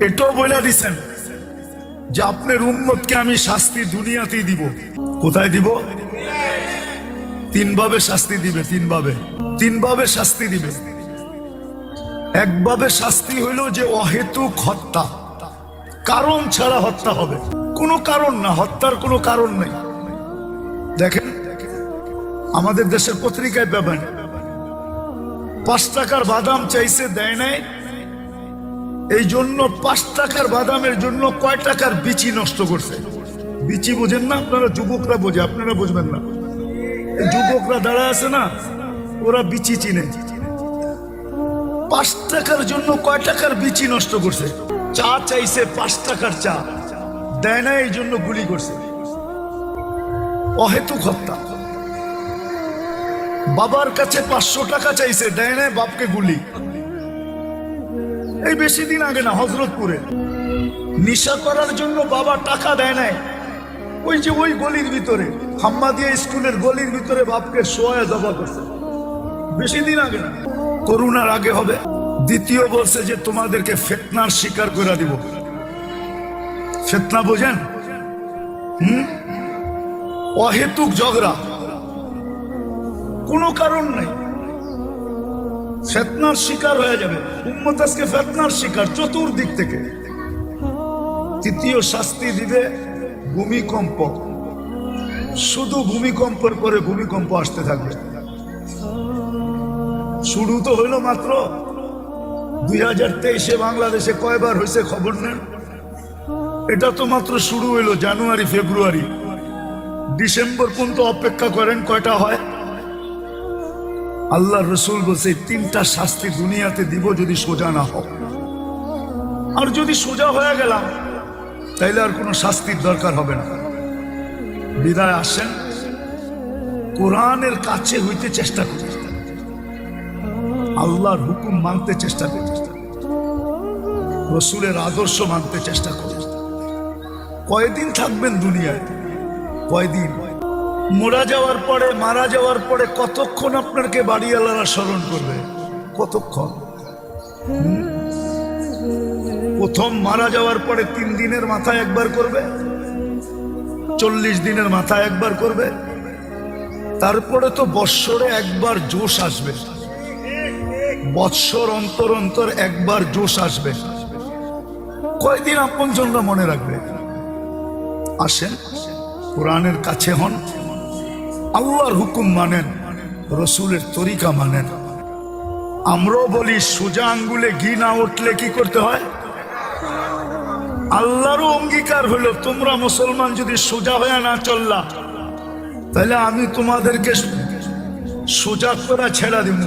এটাও বলে দিছেন যে আপনার উম্মতকে আমি শাস্তি দুনিয়াতেই দিব। কোথায় দিব? তিনভাবে শাস্তি দিবে, তিনভাবে। তিনভাবে শাস্তি দিবে। একভাবে শাস্তি হইল যে অহেতুক হত্যা। কারণ ছাড়া হত্যা হবে। কোনো কারণ না, হত্যার কোনো কারণ নেই। দেখেন, আমাদের দেশের পত্রিকায় পাবেন, পাঁচ টাকার বাদাম চাইছে, দেয় নাই। এই জন্য পাঁচ টাকার বাদামের জন্য কয় টাকার বিচি নষ্ট করছে? বিচি বোঝেন না আপনারা, যুবকরা বোঝে, আপনারা বুঝবেন না। যুবকরা দাঁড়ায় আছে না, ওরা বিচি চিনে। পাঁচ টাকার জন্য কয় টাকার বিচি নষ্ট করছে? চা চাইছে পাঁচ টাকার চা। দেয় না, এই জন্য গুলি করছে। অহেতুক হত্যা। বাবার কাছে পাঁচশো টাকা চাইছে, দেয় না, বাপকে গুলি। এই বেশি দিন আগে না, হজরতপুরে। নিশা করার জন্য বাবা টাকা দেয় নাই। ওই যে ওই গলির ভিতরে, হাম্মাদিয়া স্কুলের গলির ভিতরে বাপকে সোয়া জবা করছে। বেশি দিন আগে না। করুণার আগে হবে। দ্বিতীয় বলছে যে তোমাদেরকে ফেতনার শিকার করে দিব। ফেতনা বোঝেন? হুম? অহেতুক ঝগড়া। কোনো কারণ নেই। ফেতনার শিকার হয়ে যাবে। উম্মত আজকে ফেতনার শিকার চতুর্দিক থেকে। তৃতীয় শাস্তি দিবে ভূমিকম্প। শুধু ভূমিকম্পের পরে ভূমিকম্প আসতে থাকবে। শুরু তো হইল মাত্র। দুই হাজার তেইশে বাংলাদেশে কয়বার হয়েছে খবর নেন? এটা তো মাত্র শুরু হইল জানুয়ারি, ফেব্রুয়ারি। ডিসেম্বর পর্যন্ত অপেক্ষা করেন কয়টা হয়? আল্লাহ রসুল বলছে, তিনটা শাস্তি দুনিয়াতে দিব যদি সোজা না হোক আর যদি সোজা হয়ে গেলাম, তাইলে আর কোনো শাস্তির দরকার হবে না। বিদায় আসেন। কোরআনের কাছে হইতে চেষ্টা করি। আল্লাহর হুকুম মানতে চেষ্টা করি। রসুলের আদর্শ মানতে চেষ্টা করি। কয়দিন থাকবেন দুনিয়ায়? কয়দিন? মোরা যাওয়ার পরে, মারা যাওয়ার পরে কতক্ষণ আপনাকে বাড়িওয়ালারা স্মরণ করবে? কতক্ষণ? প্রথম মারা যাওয়ার পরে তিন দিনের মাথায় একবার করবে, চল্লিশ দিনের মাথায় একবার করবে, তারপরে তো বৎসরে একবার জোশ আসবে। বৎসর অন্তর অন্তর একবার জোশ আসবে। কয়দিন আপন জন্য মনে রাখবে? আসেন, কোরআনের কাছে হন। আল্লাহর হুকুম মানেন, রসুলের তরিকা মানেন। আমরাও বলি, সোজা আঙ্গুলে ঘি না উঠলে কি করতে হয়? আল্লাহরও অঙ্গীকার হলো, তোমরা মুসলমান যদি সোজা হয়ে না চললা, তাহলে আমি তোমাদেরকে সোজা করা ছেড়া দিব